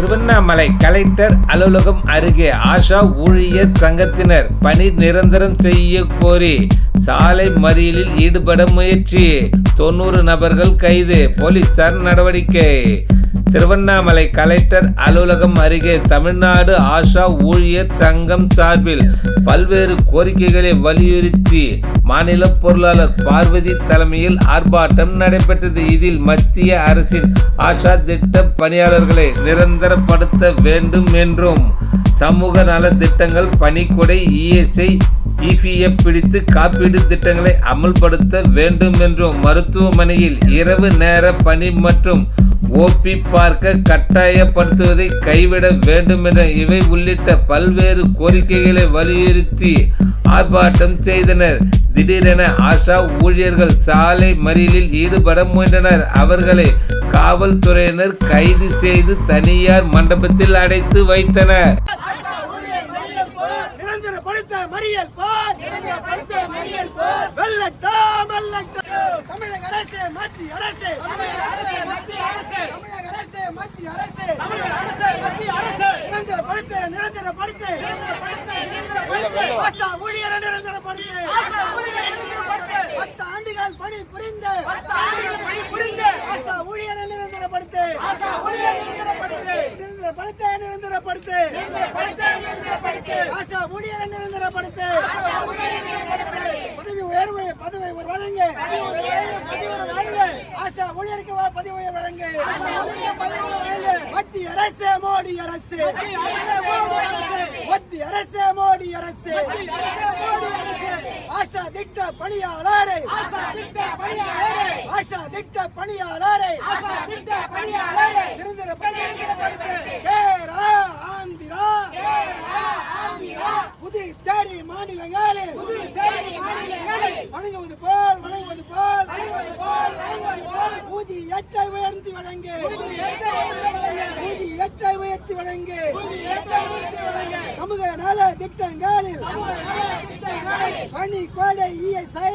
Tiruvannamalai collector அலுவலகம் அருகே ஆஷா ஊழியர் சங்கத்தினர் பணி நிரந்தரம் செய்ய கோரி சாலை மறியலில் ஈடுபட முயற்சி. தொண்ணூறு நபர்கள் கைது. போலீசார் நடவடிக்கை. திருவண்ணாமலை கலெக்டர் அலுவலகம் அருகே தமிழ்நாடு ஆஷா ஊழியர் சங்கம் சார்பில் பல்வேறு கோரிக்கைகளை வலியுறுத்தி மாநில பொருளாளர் பார்வதி தலைமையில் ஆர்ப்பாட்டம் நடைபெற்றது. இதில் மத்திய அரசின் ஆஷா திட்ட பணியாளர்களை நிரந்தரப்படுத்த வேண்டும் என்றும் சமூக நல திட்டங்கள் பணிக்கொடை இஎஸ்ஐ இபிஎஃப் பிடித்து காப்பீடு திட்டங்களை அமல்படுத்த வேண்டும் என்றும் மருத்துவமனையில் இரவு நேர பணி மற்றும் ஓபி பார்க்க கட்டாயப்படுத்துவதை கைவிட வேண்டும் என இவை உள்ளிட்ட பல்வேறு கோரிக்கைகளை வலியுறுத்தி ஆர்ப்பாட்டம் செய்தனர். திடீரென ஆஷா ஊழியர்கள் சாலை மறியலில் ஈடுபட முயன்றனர். அவர்களை காவல்துறையினர் கைது செய்து தனியார் மண்டபத்தில் அடைத்து வைத்தனர். மறியல் போர். தமிழக அரசு மத்திய அரசு தமிழக அரசு மத்திய அரசு தமிழக அரசு மத்திய அரசு தமிழக அரசு மத்திய அரசு நிரந்தர படுத்த நிரந்தர படுத்த. ஆசா ஊழியர் நிரந்தர படுத்த. ஆசா ஊழியர் பத்து ஆண்டுகள் பணி புரிந்த. ஆசா ஊழியர் நிரந்தர படுத்த. ஆசா ஊழியர் நிரந்தர படுத்த. நிரந்தர படுத்த நிரந்தர படுத்த. நிரந்தர படுத்த ஆசா ஊழியர் பதவி உயர்வு பதவி வழங்க. ஆசா ஊழியருக்கு பதவி உயர்வு வழங்க. மத்திய அரசு மோடி அரசு. மத்திய அரசு மோடி அரசு. ஆஷா திட்ட பணியாளரை. ஆஷா திட்ட பணியாளரை. நிரந்தர கேரளா ஆந்திரா. புதுச்சேரி மாநிலங்களில் வழங்குவது போல் வழங்குவது போல். ஊதியத்தை உயர்த்தி வழங்கு. வழங்கு. சமூக நல திட்டங்களில் பணி கோடை இஎஸ்ஐ.